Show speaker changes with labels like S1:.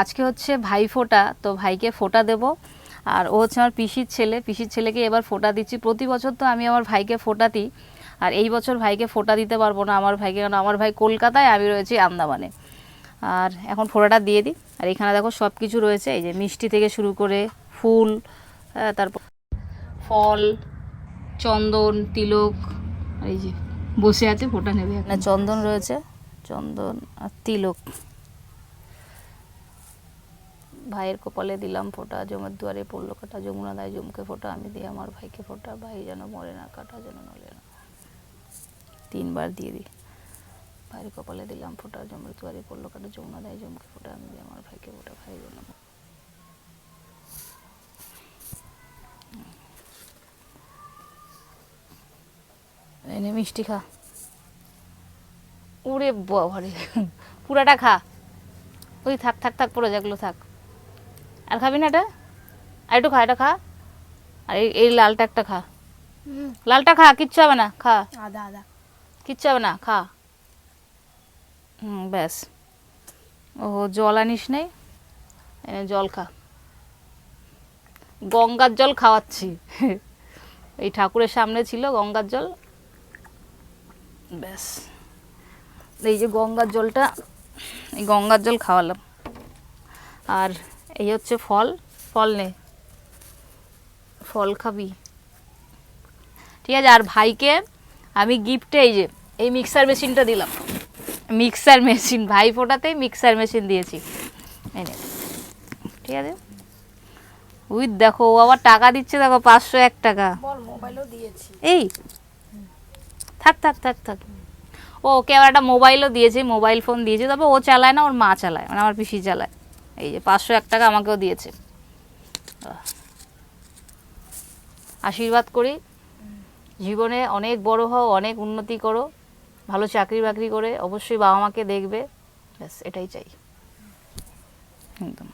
S1: আজকে হচ্ছে ভাই ফোটা, তো ভাইকে ফোটা দেব। আর ও হচ্ছে আমার পিসির ছেলে, পিসির ছেলেকে এবার ফোটা দিচ্ছি। প্রতি বছর তো আমি আমার ভাইকে ফোটা দিই, আর এই বছর ভাইকে ফোটা দিতে পারব না আমার ভাইকে, কারণ আমার ভাই কলকাতায়, আমি রয়েছি আন্দামানে। আর এখন ফোটাটা দিয়ে দিই। আর এখানে দেখো সব কিছু রয়েছে, এই যে মিষ্টি থেকে শুরু করে ফুল তারপর ফল, চন্দন, তিলক এই যে বসে আছে, ফোটা নেবে চন্দন রয়েছে, চন্দন আর তিলক। ভাইয়ের কপালে দিলাম ফোঁটা, জমের দুয়ারে পড়ল কাটা যমুনা দেয় জমকে ফোঁটা, আমি দিই আমার ভাইকে ফোঁটা, ভাই যেন মরে না, কাটা যেন নলে না। তিনবার দিয়ে দিই। ভাইয়ের কপালে দিলাম ফোঁটা, জমের দুয়ারে পড়ল কাটা যমুনা দেয় জমকে ফোঁটা, আমি দিই আমার ভাইকে ফোঁটা, ভাই যেন এনে মিষ্টি খা। ওরে বাবারে, পুরাটা খা। ওই থাক থাক থাক, পড়ে যাগুলো থাক। আর খাবি না এটা? আর একটু খা এটা খা। আর এই লালটা একটা খা। লালটা খা কিচ্ছু হবে না খা।
S2: আদা আদা।
S1: কিচ্ছু হবে না খা। হুম ব্যাস। ও জল আনিস নেই এনে জল খা। গঙ্গার জল খাওয়াচ্ছি। এই ঠাকুরের সামনে ছিল গঙ্গার জল। ব্যাস। এই যে গঙ্গার জলটা এই গঙ্গার জল খাওয়ালাম। আর এই হচ্ছে ফল। ফল নে। ফল খাবি। ঠিক আছে আর ভাইকে আমি গিফটে এই যে এই মিক্সার মেশিনটা দিলাম। মিক্সার মেশিন ভাই ফোটাতেই মিক্সার মেশিন দিয়েছি। এই নে। ঠিক আছে? উই দেখো ও আবার টাকা দিচ্ছে দেখো পাঁচশো এক টাকা।
S2: মোবাইলও দিয়েছি।
S1: এই। থাক থাক থাক থাক। ও ওকে আবার একটা মোবাইলও দিয়েছে মোবাইল ফোন দিয়েছে তবে ও চালায় না ওর মা চালায় মানে আমার পিসি চালায়। এই যে পাঁচশো এক টাকা আমাকেও দিয়েছে। আশীর্বাদ করি। জীবনে অনেক বড় হও, অনেক উন্নতি করো, ভালো চাকরি বাকরি করে অবশ্যই বাবা মাকে দেখবে। ব্যাস, এটাই চাই। একদম।